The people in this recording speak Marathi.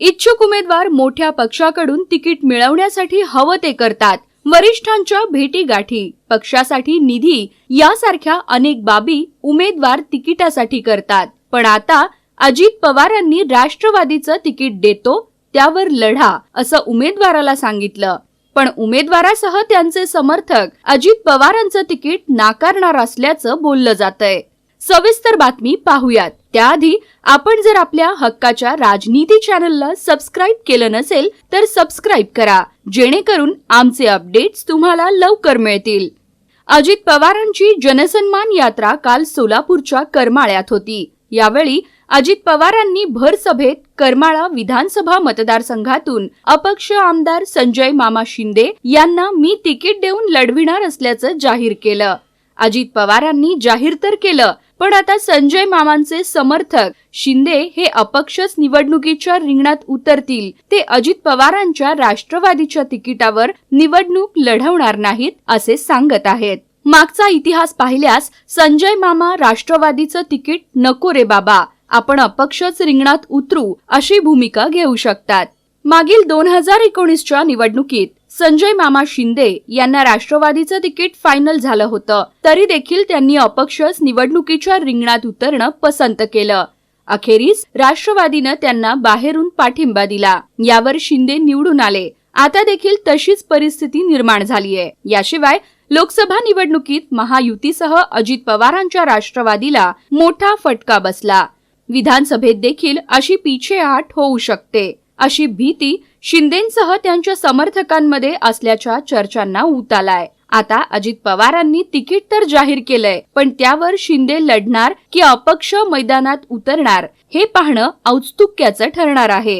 इच्छुक उमेदवार मोठ्या पक्षाकडून तिकीट मिळवण्यासाठी हवं ते करतात. वरिष्ठांच्या भेटीगाठी पक्षासाठी निधी यासारख्या अनेक बाबी उमेदवार तिकिटासाठी करतात. पण आता अजित पवारांनी राष्ट्रवादीचं तिकीट देतो त्यावर लढा असं उमेदवाराला सांगितलं. पण उमेदवारासह त्यांचे समर्थक अजित पवारांचं तिकीट नाकारणार असल्याचं बोललं जातंय. सविस्तर बातमी पाहूयात. त्याआधी आपण जर आपल्या हक्काच्या राजनीती चॅनलला सबस्क्राईब केलं नसेल तर सबस्क्राईब करा जेणेकरून आमचे अपडेट्स तुम्हाला लवकर मिळतील. अजित पवारांची जनसन्मान यात्रा काल सोलापूरच्या करमाळ्यात होती. यावेळी अजित पवारांनी भर सभेत करमाळा विधानसभा मतदारसंघातून अपक्ष आमदार संजय मामा शिंदे यांना मी तिकीट देऊन लढविणार असल्याचं जाहीर केलं. अजित पवारांनी जाहीर तर केलं पण आता संजय मामांचे समर्थक शिंदे हे अपक्षच निवडणुकीच्या रिंगणात उतरतील. ते अजित पवारांच्या राष्ट्रवादीच्या तिकिटावर निवडणूक लढवणार नाहीत असे सांगत आहेत. मागचा इतिहास पाहिल्यास संजय मामा राष्ट्रवादीचं तिकीट नको रे बाबा आपण अपक्षच रिंगणात उतरू अशी भूमिका घेऊ शकतात. मागील दोन हजार एकोणीसच्या निवडणुकीत संजय मामा शिंदे यांना राष्ट्रवादीचं तिकीट फायनल झालं होतं. तरी देखील त्यांनी अपक्षच निवडणुकीच्या रिंगणात उतरणं पसंत केलं. अखेरीस राष्ट्रवादीनं त्यांना बाहेरून पाठिंबा दिला. यावर शिंदे निवडून आले. आता देखील तशीच परिस्थिती निर्माण झालीय. याशिवाय लोकसभा निवडणुकीत महायुतीसह अजित पवारांच्या राष्ट्रवादीला मोठा फटका बसला. विधानसभेत देखील अशी पीछेहाट होऊ शकते. अशी भीती शिंदेसह त्यांच्या समर्थकांमध्ये असल्याच्या चर्चांना ऊत आलाय. आता अजित पवारांनी तिकीट तर जाहीर केलंय पण त्यावर शिंदे लढणार की अपक्ष मैदानात उतरणार हे पाहणं औत्सुक्याचं ठरणार आहे.